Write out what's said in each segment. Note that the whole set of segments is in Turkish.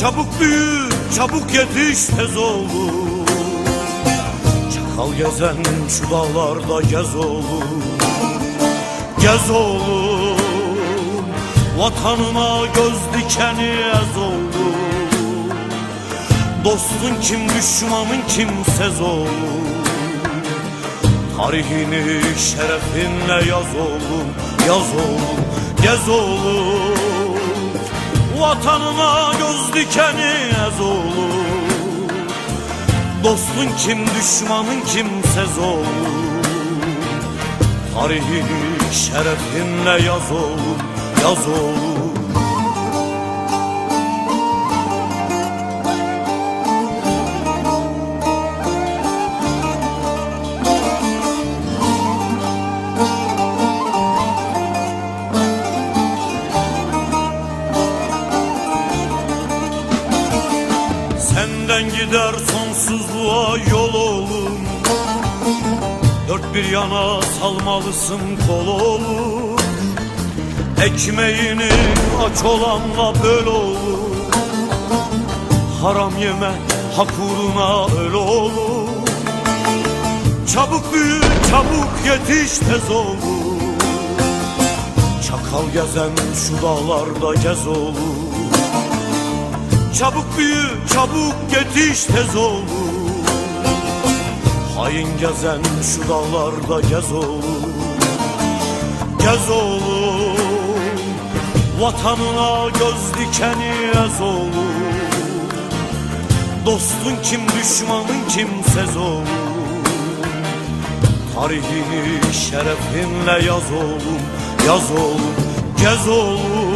Çabuk büyü, çabuk yetiş tez oğlum Çakal gezen şu dağlarda gez oğlum Gez oğlum Vatanına göz dikeni ez oğlum Dostun kim düşmanın kimsez oğlum Tarihini şerefinle yaz oğlum Yaz oğlum, gez oğlum Vatanına göz dikeni ez oğlum Dostun kim düşmanın kimsez oğlum Tarihini şerefinle yaz oğlum Yaz oğlum Senden gider sonsuzluğa yol oğlum. Dört bir yana salmalısın kol oğlum. Ekmeğini aç olanla böl oğlum. Haram yeme hak uğruna öl oğlum. Çabuk büyü çabuk yetiş tez oğlum. Çakal gezen şu dağlarda gez oğlum Çabuk büyü, çabuk yetiş tez oğlum Hain gezen şu dağlarda gez oğlum Gez oğlum Vatanına göz dikeni ez oğlum Dostun kim düşmanın kimsez oğlum Tarihini şerefinle yaz oğlum Yaz oğlum, gez oğlum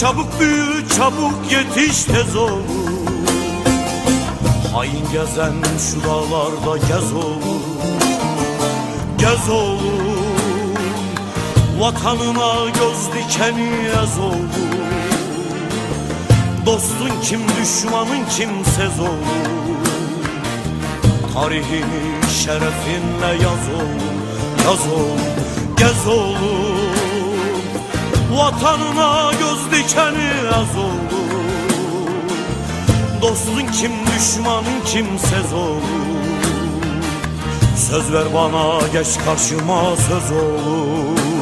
Çabuk büyü çabuk yetiş tez oğlum Hain gezen şu dağlarda gez oğlum Gez oğlum. Vatanına göz dikeni ez oğlum. Dostun kim düşmanın kimsez oğlum. Tarihini şerefinle yaz oğlum Yaz oğlum, gez oğlum Vatanına göz dikeni az oğlum Dostun kim düşmanın kimsez oğlum Söz ver bana geç karşıma söz oğlum